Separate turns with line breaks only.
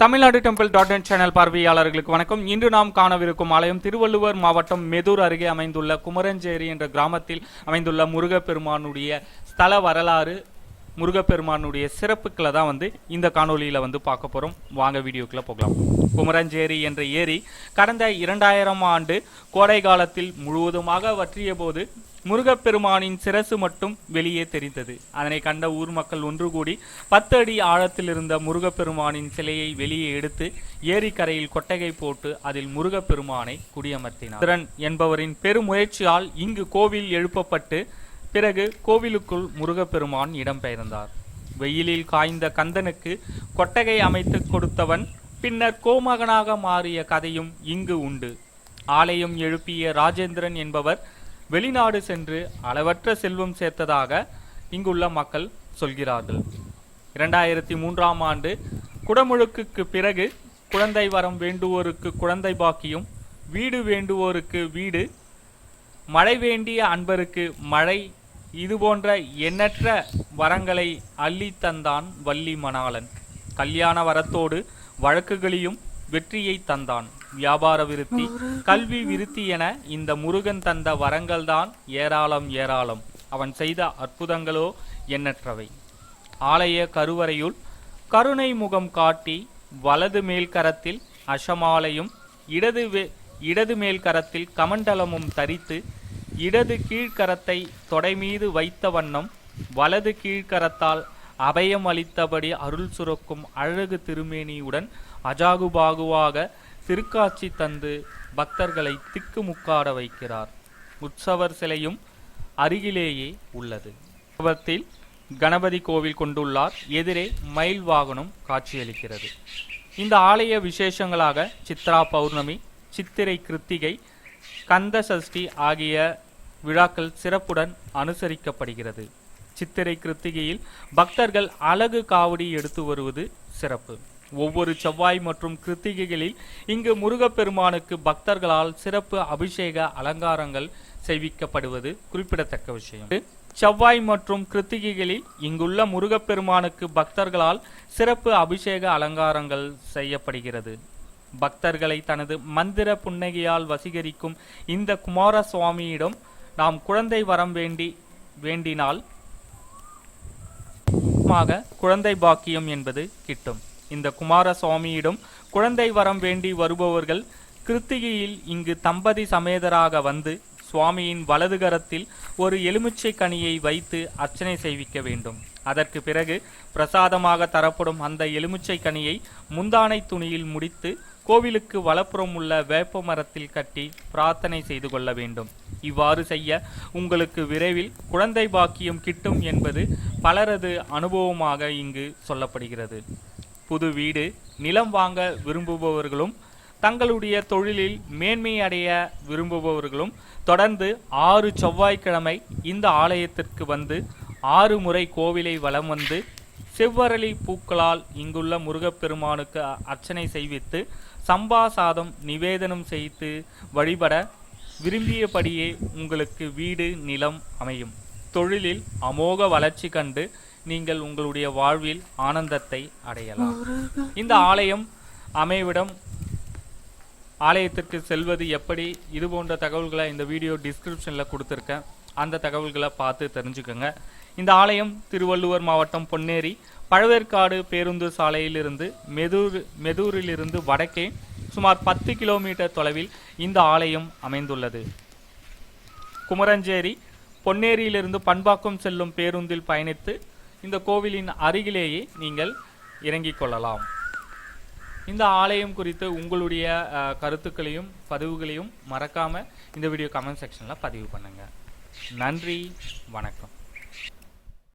Tamil Nadu temple dot net channel பார்வையாளர்களுக்கு வணக்கம். இன்று நாம் காணவிருக்கும் ஆலயம் திருவள்ளுவர் மாவட்டம் மெதூர் அருகே அமைந்துள்ள குமரஞ்சேரி என்ற கிராமத்தில் அமைந்துள்ள முருகப்பெருமானுடைய ஸ்தல வரலாறு முருகப்பெருமானுடைய சிறப்புக்களை தான் வந்து இந்த காணொளியில் வந்து பார்க்க போகிறோம் வாங்க வீடியோக்குள்ளே போகலாம். குமரஞ்சேரி என்ற ஏரி கடந்த இரண்டாயிரம் ஆண்டு கோடை காலத்தில் முழுவதுமாக வற்றிய போது முருகப்பெருமானின் சிரசு மட்டும் வெளியே தெரிந்தது. அதனை கண்ட ஊர் மக்கள் ஒன்று கூடி பத்து அடி ஆழத்தில் இருந்த முருகப்பெருமானின் சிலையை வெளியே எடுத்து ஏரிக்கரையில் கொட்டகை போட்டு அதில் முருகப்பெருமானை குடியமர்த்தினார். திறன் என்பவரின் பெருமுயற்சியால் இங்கு கோவில் எழுப்பப்பட்டு பிறகு கோவிலுக்குள் முருகப்பெருமான் இடம்பெயர்ந்தார். வெயிலில் காய்ந்த கந்தனுக்கு கொட்டகை அமைத்து கொடுத்தவன் பின்னர் கோமகனாக மாறிய கதையும் இங்கு உண்டு. ஆலயம் எழுப்பிய ராஜேந்திரன் என்பவர் வெளிநாடு சென்று அளவற்ற செல்வம் சேர்த்ததாக இங்குள்ள மக்கள் சொல்கிறார்கள். இரண்டாயிரத்தி மூன்றாம் ஆண்டு குடமுழுக்குக்கு பிறகு குழந்தை வரம் வேண்டுவோருக்கு குழந்தை பாக்கியும் வீடு வேண்டுவோருக்கு வீடு மழை வேண்டிய அன்பருக்கு மழை இதுபோன்ற எண்ணற்ற வரங்களை அள்ளித் தந்தான் வள்ளி மணாளன். கல்யாண வரத்தோடு வழக்குகளையும் வெற்றியை தந்தான். வியாபார விருத்தி கல்வி விருத்தி என இந்த முருகன் தந்த வரங்கள்தான் ஏராளம் ஏராளம். அவன் செய்த அற்புதங்களோ எண்ணற்றவை. ஆலய கருவறையுள் கருணை முகம் காட்டி வலது மேல் கரத்தில் அஷமாலையும் இடது வே- இடது மேல் கரத்தில் கமண்டலமும் தரித்து இடது கீழ்க்கரத்தை தொடை மீது வைத்த வண்ணம் வலது கீழ்க்கரத்தால் அபயம் அளித்தபடி அருள் சுரக்கும் அழகு திருமேனியுடன் அஜாகுபாகுவாக திருக்காட்சி தந்து பக்தர்களை திக்குமுக்காட வைக்கிறார். உற்சவர் சிலையும் அருகிலேயே உள்ளது. உற்சவத்தில் கணபதி கோவில் கொண்டுள்ளார். எதிரே மயில் வாகனம் காட்சியளிக்கிறது. இந்த ஆலய விசேஷங்களாக சித்ரா பௌர்ணமி சித்திரை கிருத்திகை கந்த சஷ்டி ஆகிய விழாக்கள் சிறப்புடன் அனுசரிக்கப்படுகிறது. சித்திரை கிருத்திகையில் பக்தர்கள் அழகு காவடி எடுத்து வருவது சிறப்பு. ஒவ்வொரு செவ்வாய் மற்றும் கிருத்திகைகளில் இங்கு முருகப்பெருமானுக்கு பக்தர்களால் சிறப்பு அபிஷேக அலங்காரங்கள் செய்விக்கப்படுவது குறிப்பிடத்தக்க விஷயம். செவ்வாய் மற்றும் கிருத்திகைகளில் இங்குள்ள முருகப்பெருமானுக்கு பக்தர்களால் சிறப்பு அபிஷேக அலங்காரங்கள் செய்யப்படுகிறது. பக்தர்களை தனது மந்திர புன்னகையால் வசீகரிக்கும் இந்த குமார சுவாமியிடம் நாம் குழந்தை வரம் வேண்டி வேண்டினால் மாக குழந்தை பாக்கியம் என்பது கிட்டும். இந்த குமார சுவாமியிடம் குழந்தை வரம் வேண்டி வருபவர்கள் கிருத்திகையில் இங்கு தம்பதி சமேதராக வந்து சுவாமியின் வலது கரத்தில் ஒரு எலுமிச்சை கனியை வைத்து அர்ச்சனை செய்விக்க வேண்டும். அதற்கு பிறகு பிரசாதமாக தரப்படும் அந்த எலுமிச்சை கனியை முந்தானை துணியில் முடித்து கோவிலுக்கு வலப்புறம் உள்ள வேப்ப மரத்தில் கட்டி பிரார்த்தனை செய்து கொள்ள வேண்டும். இவ்வாறு செய்ய உங்களுக்கு விரைவில் குழந்தை பாக்கியம் கிட்டும் என்பது பலரது அனுபவமாக இங்கு சொல்லப்படுகிறது. புது வீடு நிலம் வாங்க விரும்புபவர்களும் தங்களுடைய தொழிலில் மேன்மை அடைய விரும்புபவர்களும் தொடர்ந்து ஆறு செவ்வாய்க்கிழமை இந்த ஆலயத்திற்கு வந்து ஆறு முறை கோவிலை வலம் வந்து செவ்வரளி பூக்களால் இங்குள்ள முருகப்பெருமானுக்கு அர்ச்சனை செய்வித்து சம்பா சாதம் நிவேதனம் செய்து வழிபட விரும்பியபடியே உங்களுக்கு வீடு நிலம் அமையும். தொழிலில் அமோக வளர்ச்சி கண்டு நீங்கள் உங்களுடைய வாழ்வில் ஆனந்தத்தை அடையலாம். இந்த ஆலயம் அமைவிடம் ஆலயத்திற்கு செல்வது எப்படி? இது போன்ற தகவல்களை இந்த வீடியோ டிஸ்கிரிப்ஷனில் கொடுத்துருக்கேன். அந்த தகவல்களை பார்த்து தெரிஞ்சுக்கோங்க. இந்த ஆலயம் திருவள்ளுவர் மாவட்டம் பொன்னேரி பழவேற்காடு பேருந்து சாலையிலிருந்து மெதூர் மெதூரிலிருந்து வடக்கே சுமார் பத்து கிலோமீட்டர் தொலைவில் இந்த ஆலயம் அமைந்துள்ளது. குமரஞ்சேரி பொன்னேரியிலிருந்து பண்பாக்கம் செல்லும் பேருந்தில் பயணித்து இந்த கோவிலின் அருகிலேயே நீங்கள் இறங்கிக் கொள்ளலாம். இந்த ஆலயம் குறித்து உங்களுடைய கருத்துக்களையும் பதிவுகளையும் மறக்காமல் இந்த வீடியோ கமெண்ட் செக்ஷனில் பதிவு பண்ணுங்கள் நன்றி வணக்கம்.